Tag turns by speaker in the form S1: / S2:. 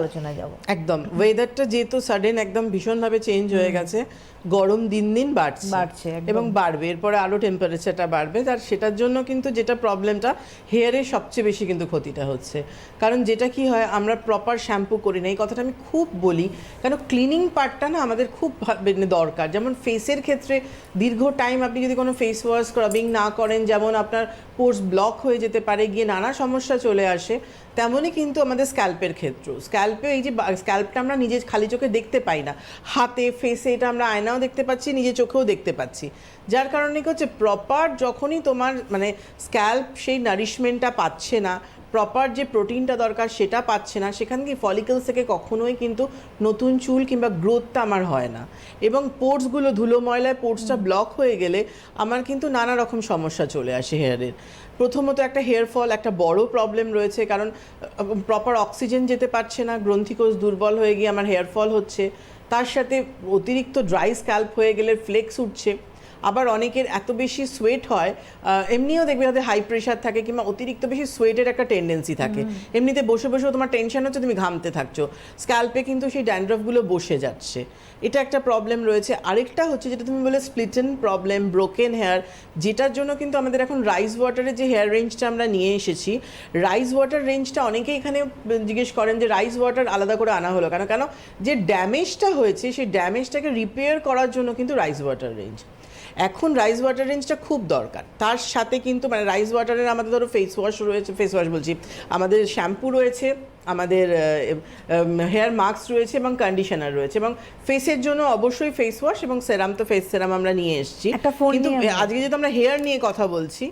S1: আলোচনা যাব।
S2: একদম। ওয়েদারটা যেহেতু সাডেন একদম ভীষণভাবে চেঞ্জ হয়ে গেছে গরম দিন দিন বাড়ছে।
S1: বাড়ছে,
S2: এবং বাড়বে। এরপরে আরও টেম্পারেচারটা বাড়বে। তার সেটার জন্য কিন্তু যেটা প্রবলেমটা হেয়ারের সবচেয়ে বেশি কিন্তু ক্ষতিটা হচ্ছে। কারণ যেটা কি হয় আমরা প্রপার শ্যাম্পু করি না। এই কথাটা আমি খুব বলি। কেন? ক্লিনিং পার্টটা না আমাদের খুব মানে দরকার। যেমন ফেসের ক্ষেত্রে দীর্ঘ টাইম আপনি যদি কোনো ফেস ওয়াশ স্ক্রাবিং না করেন যেমন আপনার পোর্স ব্লক হয়ে যেতে পারে গিয়ে নানা সমস্যা চলে আসে তেমনই কিন্তু আমাদের স্ক্যাল্পের ক্ষেত্রেও। স্ক্যাল্পে এই যে স্ক্যাল্পটা আমরা নিজের খালি চোখে দেখতে পাই না। হাতে ফেসে এটা আমরা আয়নাও দেখতে পাচ্ছি, নিজের চোখেও দেখতে পাচ্ছি। যার কারণে কি হচ্ছে প্রপার যখনই তোমার মানে স্ক্যাল্প সেই নারিশমেন্টটা পাচ্ছে না প্রপার যে প্রোটিনটা দরকার সেটা পাচ্ছে না, সেখান থেকে ফলিকলস থেকে কখনোই কিন্তু নতুন চুল কিংবা গ্রোথটা আমার হয় না। এবং পোর্টসগুলো ধুলো ময়লায় পোর্টসটা ব্লক হয়ে গেলে আমার কিন্তু নানা রকম সমস্যা চলে আসে হেয়ারের প্রথমত একটা হেয়ার ফল একটা বড় প্রবলেম রয়েছে কারণ প্রপার অক্সিজেন যেতে পারছে না, গ্রন্থিকোষ দুর্বল হয়ে গিয়ে আমার হেয়ার ফল হচ্ছে। তার সাথে অতিরিক্ত ড্রাই স্ক্যাল্প হয়ে গেলে ফ্লেক্স উঠছে। আবার অনেকের এত বেশি সোয়েট হয় এমনিও দেখবে যাদের হাই প্রেশার থাকে কিংবা অতিরিক্ত বেশি সোয়েটের একটা টেন্ডেন্সি থাকে। এমনিতে বসে বসেও তোমার টেনশন হচ্ছে তুমি ঘামতে থাকছো। স্ক্যাল্পে কিন্তু সেই ড্যান্ড্রফগুলো বসে যাচ্ছে। এটা একটা প্রবলেম রয়েছে। আরেকটা হচ্ছে যেটা তুমি বলে স্প্লিটেন প্রবলেম ব্রোকেন হেয়ার যেটার জন্য কিন্তু আমাদের এখন রাইস ওয়াটারের যে হেয়ার রেঞ্জটা আমরা নিয়ে এসেছি রাইস ওয়াটার রেঞ্জটা অনেকেই এখানে জিজ্ঞেস করেন যে রাইস ওয়াটার আলাদা করে আনা হলো কেন? কেন? যে ড্যামেজটা হয়েছে সেই ড্যামেজটাকে রিপেয়ার করার জন্য কিন্তু রাইস ওয়াটার রেঞ্জ এখন রাইস ওয়াটার রেঞ্জটা খুব দরকার। তার সাথে কিন্তু মানে রাইস ওয়াটারের আমাদের ধরো ফেস ওয়াশ রয়েছে ফেস ওয়াশ বলছি। আমাদের শ্যাম্পু রয়েছে আমাদের হেয়ার মাস্ক রয়েছে এবং কন্ডিশনার রয়েছে এবং ফেসের জন্য অবশ্যই ফেস ওয়াশ এবং সেরাম তো ফেস সেরাম আমরা নিয়ে এসেছি। কিন্তু আজকে যেহেতু আমরা হেয়ার নিয়ে কথা বলছি